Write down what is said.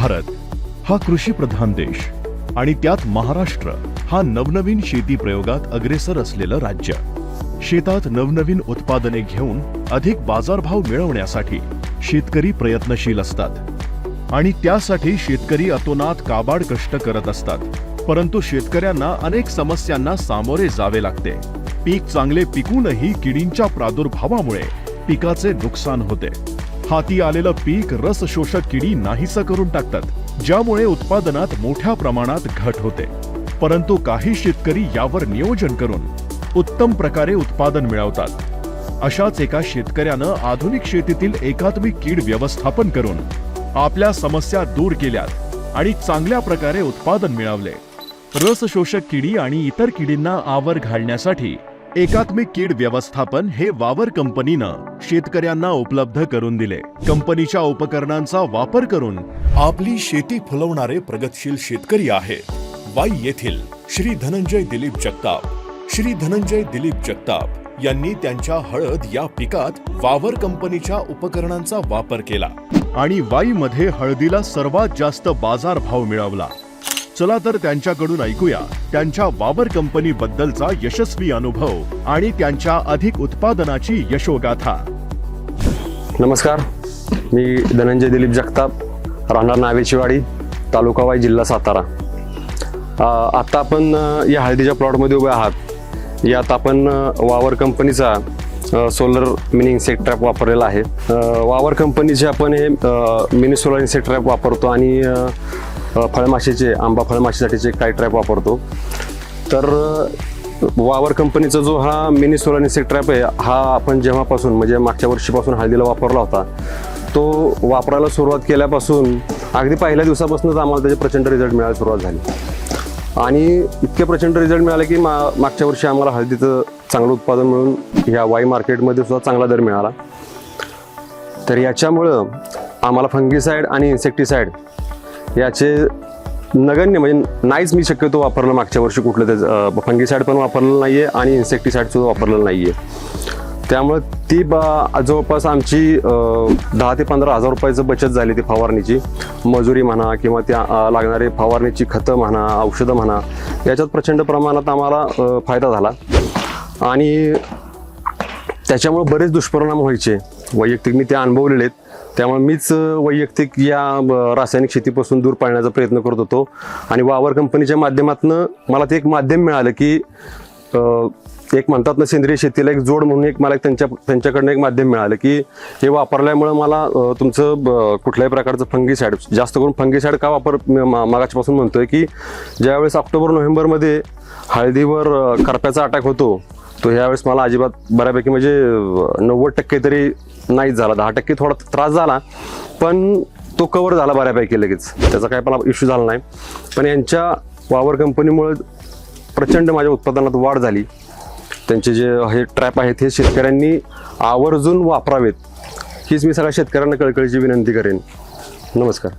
हा कृषीप्रधान देश आणि त्यात महाराष्ट्र हा नवनवीन शेती प्रयोगात अग्रेसर असलेलं राज्य. शेतात नवनवीन उत्पादने घेऊन अधिक बाजारभाव मिळवण्यासाठी शेतकरी प्रयत्नशील असतात. आणि त्यासाठी शेतकरी अतोनात काबाड कष्ट करत असतात. परंतु शेतकऱ्यांना अनेक समस्यांना सामोरे जावे लागते. पीक चांगले पिकूनही किडींच्या प्रादुर्भावामुळे पिकाचे नुकसान होते. हाती आलेलं पीक रस शोषक किडी नाहीसं करून टाकतात ज्यामुळे उत्पादनात मोठ्या प्रमाणात घट होते. परंतु काही शेतकरी यावर नियोजन करून उत्तम प्रकारे उत्पादन मिळवतात. अशाच एका शेतकऱ्यानं आधुनिक शेतीतील एकात्मिक कीड व्यवस्थापन करून आपल्या समस्या दूर केल्यात आणि चांगल्या प्रकारे उत्पादन मिळवले. रस शोषक किडी आणि इतर किडींना आवर घालण्यासाठी एकात्मिक कीड व्यवस्थापन हे वावर कंपनीनं शेतकऱ्यांना उपलब्ध करून दिले. कंपनीच्या उपकरणांचा वापर करून आपली शेती फुलवणारे प्रगतशील शेतकरी आहेत वाई येथील श्री धनंजय दिलीप जगताप. श्री धनंजय दिलीप जगताप यांनी त्यांच्या हळद या पिकात वावर कंपनीच्या उपकरणांचा वापर केला. आणि वाईमध्ये हळदीला सर्वात जास्त बाजारभाव मिळवला. चला तर त्यांच्याकडून ऐकूया त्यांच्या वावर कंपनी बद्दलचा यशस्वी अनुभव आणि त्यांच्या अधिक उत्पादनाची यशोगाथा. नमस्कार. मी धनंजय दिलीप जगताप राहणार नावेचीवाडी तालुका वाई जिल्हा सातारा. आता आपण या हळदीच्या प्लॉटमध्ये उभे आहात. यात आपण वावर कंपनीचा सोलर मिनी इन्सेक्ट ट्रॅप वापरलेला आहे. वावर कंपनीचे आपण हे मिनी सोलर इन्सेक्ट ट्रॅप वापरतो आणि फळमाशीचे आंबा फळमाशीसाठीचे काही ट्रॅप वापरतो. तर वावर कंपनीचा जो हा मिनी सोलर ट्रॅप आहे हा आपण जेव्हापासून म्हणजे मागच्या वर्षीपासून हळदीला वापरला होता तो वापरायला सुरुवात केल्यापासून अगदी पहिल्या दिवसापासूनच आम्हाला त्याचे प्रचंड रिझल्ट मिळायला सुरुवात झाली. आणि इतके प्रचंड रिझल्ट मिळाले की मा मागच्या वर्षी आम्हाला हळदीचं चांगलं उत्पादन मिळून ह्या वाई मार्केटमध्ये सुद्धा चांगला दर मिळाला. तर याच्यामुळं आम्हाला फंगीसाईड आणि इन्सेक्टिसाईड याचे नगण्य म्हणजे नाहीच मी शक्यतो वापरलं मागच्या वर्षी कुठलं ते फंगीसाईड पण वापरलं नाही आहे आणि इन्सेक्टिसाईड वापरलं वापरलेलं नाही आहे त्यामुळे ती बा जवळपास आमची दहा ते पंधरा हजार रुपयाचं बचत झाली ती फवारणीची. मजुरी म्हणा किंवा त्या लागणारे फवारणीची खतं म्हणा औषधं म्हणा याच्यात प्रचंड प्रमाणात आम्हाला फायदा झाला. आणि त्याच्यामुळे बरेच दुष्परिणाम व्हायचे. वैयक्तिक मी ते अनुभवलेले आहेत. त्यामुळे मीच वैयक्तिक या रासायनिक शेतीपासून दूर पाळण्याचा प्रयत्न करत होतो. आणि वावर कंपनीच्या माध्यमातून मला ते एक माध्यम मिळालं की एक म्हणतात ना सेंद्रिय शेतीला एक जोड म्हणून एक मला एक त्यांच्या त्यांच्याकडनं एक माध्यम मिळालं की हे वापरल्यामुळं मला तुमचं ब- कुठल्याही प्रकारचं फंगीसाईड जास्त करून फंगीसाईड का वापर मा- मागाच्यापासून म्हणतोय की ज्यावेळेस ऑक्टोबर नोव्हेंबरमध्ये हळदीवर करप्याचा अटॅक होतो तो ह्यावेळेस मला अजिबात बऱ्यापैकी म्हणजे नव्वद टक्के तरी नाहीच झाला. दहा टक्के थोडा त्रास झाला पण तो कव्हर झाला बऱ्यापैकी लगेच. त्याचा काय मला इश्यू झाला नाही. पण यांच्या वावर कंपनीमुळे प्रचंड माझ्या उत्पादनात वाढ झाली. त्यांचे जे हे ट्रॅप आहेत हे शेतकऱ्यांनी आवर्जून वापरावेत. हीच मी सगळ्या शेतकऱ्यांना कळकळीची विनंती करेन. नमस्कार.